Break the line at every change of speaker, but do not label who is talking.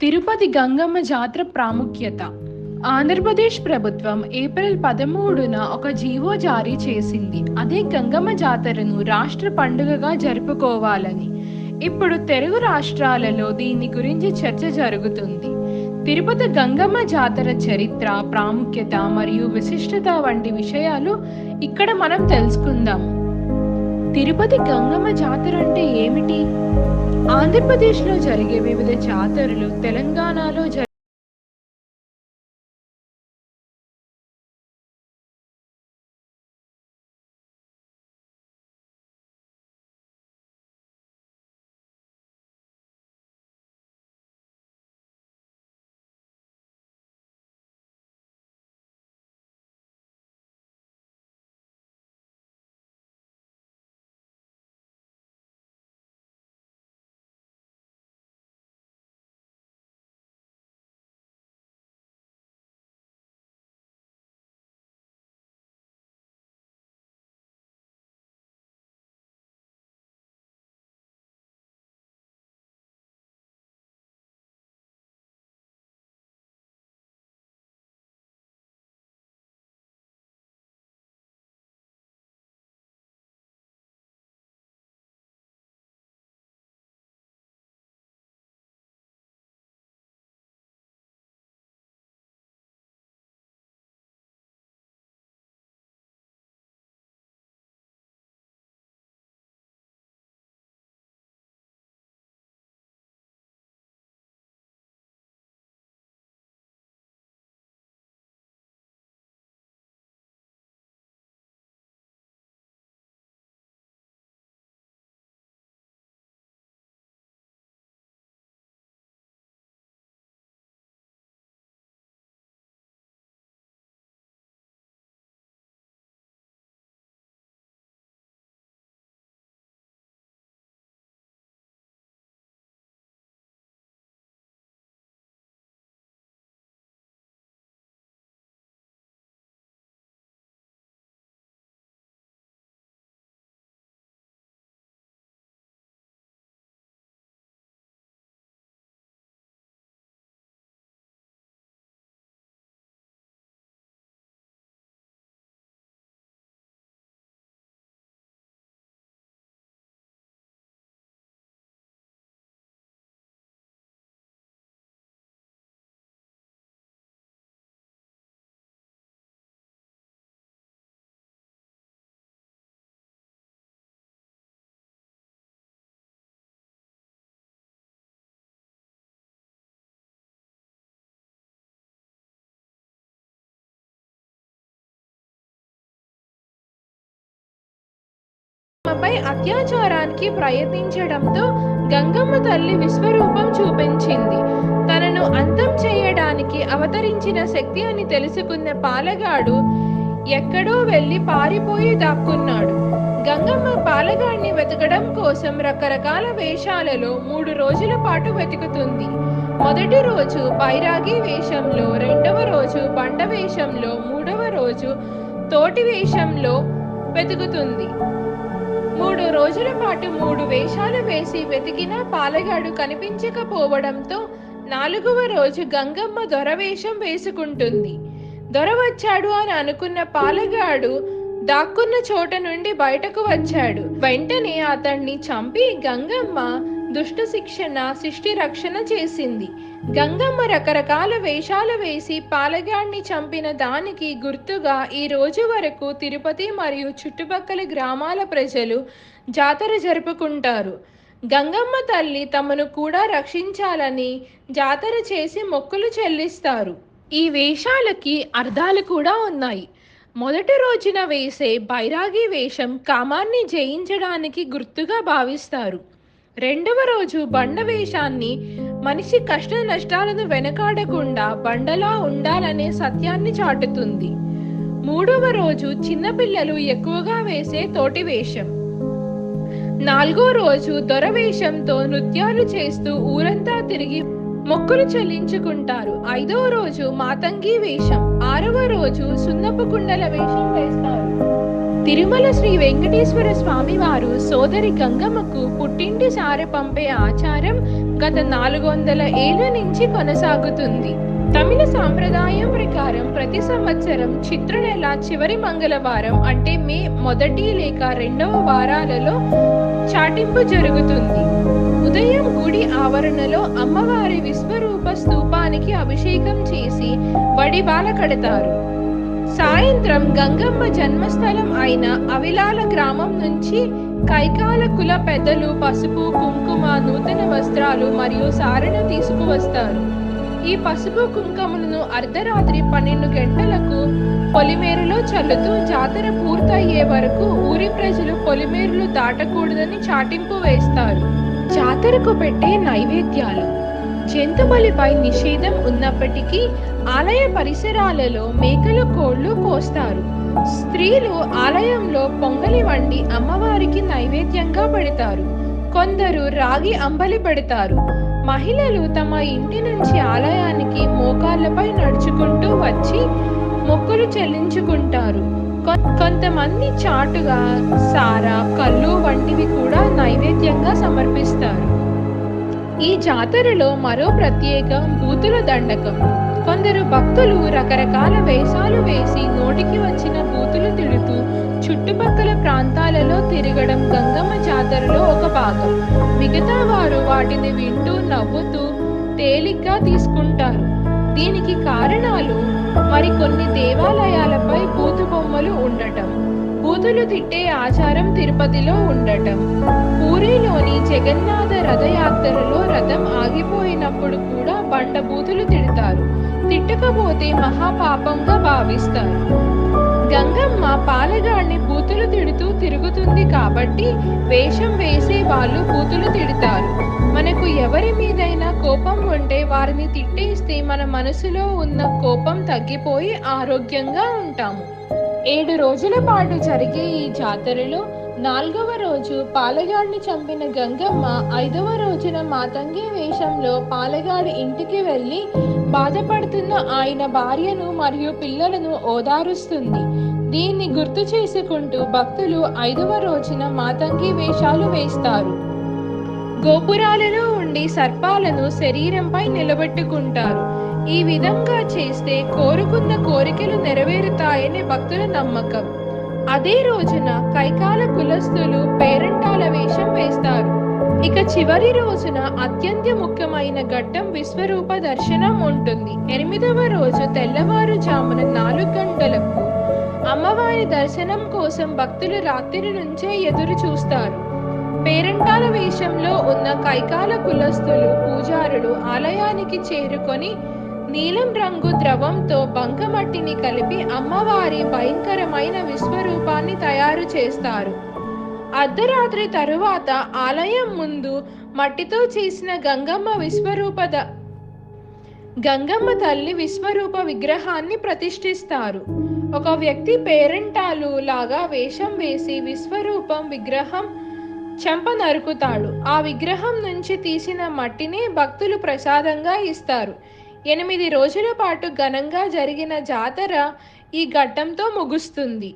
తిరుపతి గంగమ్మ జాతర ప్రాముఖ్యత. ఆంధ్రప్రదేశ్ ప్రభుత్వం ఏప్రిల్ పదమూడున ఒక జీవో జారీ చేసింది. అదే గంగమ్మ జాతరను రాష్ట్ర పండుగగా జరుపుకోవాలని. ఇప్పుడు తెలుగు రాష్ట్రాలలో దీని గురించి చర్చ జరుగుతుంది. తిరుపతి గంగమ్మ జాతర చరిత్ర ప్రాముఖ్యత మరియు విశిష్టత వంటి విషయాలు ఇక్కడ మనం తెలుసుకుందాం. తిరుపతి గంగమ్మ జాతర అంటే ఏమిటి? ఆంధ్రప్రదేశ్లో జరిగే వివిధ జాతరలు తెలంగాణలో తనపై అత్యాచారానికి ప్రయత్నించడంతో గంగమ్మ తల్లి విశ్వరూపం చూపించింది. తనను అంతం చేయడానికి అవతరించిన శక్తి అని తెలుసుకున్న పాలగాడు ఎక్కడో వెళ్ళి పారిపోయి దాక్కున్నాడు. గంగమ్మ పాలగాడిని వెతకడం కోసం రకరకాల వేషాలలో మూడు రోజుల పాటు వెతుకుతుంది. మొదటి రోజు బైరాగి వేషంలో రెండవ రోజు బండ వేషంలో మూడవ రోజు తోటి వేషంలో వెతుకుతుంది. మూడు రోజుల పాటు మూడు వేషాలు వేసి వెతికినా పాలగాడు కనిపించకపోవడంతో నాలుగవ రోజు గంగమ్మ దొరవేషం వేసుకుంటుంది. దొర వచ్చాడు అని అనుకున్న పాలగాడు దాక్కున్న చోట నుండి బయటకు వచ్చాడు. వెంటనే అతన్ని చంపి గంగమ్మ దుష్ట శిక్షణ శిష్టి రక్షణ చేసింది. గంగమ్మ రకరకాల వేషాలు వేసి పాలగాడిని చంపిన దానికి గుర్తుగా ఈ రోజు వరకు తిరుపతి మరియు చుట్టుపక్కల గ్రామాల ప్రజలు జాతర జరుపుకుంటారు. గంగమ్మ తల్లి తమను కూడా రక్షించాలని జాతర చేసి మొక్కులు చెల్లిస్తారు. ఈ వేషాలకి అర్థాలు కూడా ఉన్నాయి. మొదటి రోజున వేసే బైరాగి వేషం కామాన్ని జయించడానికి గుర్తుగా భావిస్తారు. రెండవ రోజు బండ వేషాన్ని మనిషి కష్ట నష్టాలను వెనకాడకుండా బండలా ఉండాలనే సత్యాన్ని చాటుతుంది. మూడవ రోజు చిన్నపిల్లలు ఎక్కువగా వేసే తోటి వేషం. నాలుగో రోజు దొర వేషంతో నృత్యాలు చేస్తూ ఊరంతా తిరిగి మొక్కులు చెల్లించుకుంటారు. ఐదవ రోజు మాతంగి వేషం. ఆరవ రోజు సున్నపు కుండల వేషం వేస్తారు. తిరుమల శ్రీ వెంకటేశ్వర స్వామి వారు సోదరి గంగమ్మకు పుట్టింటి సారె పంపే ఆచారం గత నాలుగు వందల ఏళ్ళ నుంచి కొనసాగుతుంది. తమిళ సాంప్రదాయం ప్రకారం ప్రతి సంవత్సరం చిత్ర నెల చివరి మంగళవారం అంటే మే మొదటి లేక రెండవ వారాలలో చాటింపు జరుగుతుంది. ఉదయం గుడి ఆవరణలో అమ్మవారి విశ్వరూప స్తూపానికి అభిషేకం చేసి వడిబాల కడతారు. సాయంత్రం గంగమ్మ జన్మస్థలం అయిన అవిలాల గ్రామం నుంచి కైకాల కుల పెద్దలు పసుపు కుంకుమ నూతన వస్త్రాలు మరియు సారణ తీసుకువస్తారు. ఈ పసుపు కుంకుమలను అర్ధరాత్రి పన్నెండు గంటలకు పొలిమేరులో చల్లుతూ జాతర పూర్తయ్యే వరకు ఊరి ప్రజలు పొలిమేరులు దాటకూడదని చాటింపు వేస్తారు. జాతరకు పెట్టే నైవేద్యాలు. జంతుబలిపై నిషేధం ఉన్నప్పటికీ ఆలయ పరిసరాలలో మేకల కోళ్ళు కోస్తారు. స్త్రీలు ఆలయంలో పొంగలి వండి అమ్మవారికి నైవేద్యంగా పెడతారు. కొందరు రాగి అంబలి పెడతారు. మహిళలు తమ ఇంటి నుంచి ఆలయానికి మోకాళ్ళపై నడుచుకుంటూ వచ్చి మొక్కులు చెల్లించుకుంటారు. కొ- కొంతమంది చాటుగా సారా కళ్ళు వంటివి కూడా నైవేద్యంగా సమర్పిస్తారు. ఈ జాతరలో మరో ప్రత్యేకం బూతుల దండకం. కొందరు భక్తులు రకరకాల వేషాలు వేసి నోటికి వచ్చిన బూతులు తిడుతూ చుట్టుపక్కల ప్రాంతాలలో తిరగడం గంగమ్మ జాతరలో ఒక భాగం. మిగతా వారు వాటిని వింటూ నవ్వుతూ తేలిగ్గా తీసుకుంటారు. దీనికి కారణాలు మరికొన్ని దేవాలయాలపై బూతు బొమ్మలు ఉండటం బూతులు తిట్టే ఆచారం తిరుపతిలో ఉండటం. పూరిలోని జగన్నాథ రథయాత్రలో రథం ఆగిపోయినప్పుడు కూడా బండ బూతులు తిడతారు. తిట్టకపోతే మహాపాపంగా భావిస్తారు. గంగమ్మ పాలగాడిని బూతులు తిడుతూ తిరుగుతుంది కాబట్టి వేషం వేసే వాళ్ళు బూతులు తిడతారు. మనకు ఎవరి మీదైనా కోపం ఉంటే వారిని తిట్టేస్తే మన మనసులో ఉన్న కోపం తగ్గిపోయి ఆరోగ్యంగా ఉంటాము. ఏడు రోజుల పాటు జరిగే ఈ జాతరలో నాలుగవ రోజు పాలగాడిని చంపిన గంగమ్మ ఐదవ రోజున మాతంగి వేషంలో పాలగాడి ఇంటికి వెళ్ళి బాధపడుతున్న ఆయన భార్యను మరియు పిల్లలను ఓదారుస్తుంది. దీన్ని గుర్తు చేసుకుంటూ భక్తులు ఐదవ రోజున మాతంగి వేషాలు వేస్తారు. గోపురాలలో ఉండి సర్పాలను శరీరంపై నిలబెట్టుకుంటారు. ఈ విధంగా చేస్తే కోరుకున్న కోరికలు నెరవేరుతాయని భక్తుల నమ్మకం. అదే రోజున కైకాల కులస్తులు పేరంటాల వేషం వేస్తారు. ఇక చివరి రోజున అత్యంత ముఖ్యమైన ఘట్టం విశ్వరూప దర్శనం ఉంటుంది. ఎనిమిదవ రోజు తెల్లవారుజామున నాలుగు గంటలకు అమ్మవారి దర్శనం కోసం భక్తులు రాత్రి నుంచే ఎదురు చూస్తారు. పేరంటాల వేషంలో ఉన్న కైకాల కులస్తులు పూజారులు ఆలయానికి చేరుకొని నీలం రంగు ద్రవంతో బంకమట్టిని కలిపి అమ్మవారి భయంకరమైన విశ్వరూపాన్ని తయారు చేస్తారు. అర్ధరాత్రి తరువాత ఆలయం ముందు మట్టితో చేసిన గంగమ్మ విశ్వరూప గంగమ్మ తల్లి విశ్వరూప విగ్రహాన్ని ప్రతిష్ఠిస్తారు. ఒక వ్యక్తి పేరెంటాలు లాగా వేషం వేసి విశ్వరూపం విగ్రహం చెంప నరుకుతాడు. ఆ విగ్రహం నుంచి తీసిన మట్టిని భక్తులు ప్రసాదంగా ఇస్తారు. ఎనిమిది రోజుల పాటు ఘనంగా జరిగిన జాతర ఈ ఘట్టంతో ముగుస్తుంది.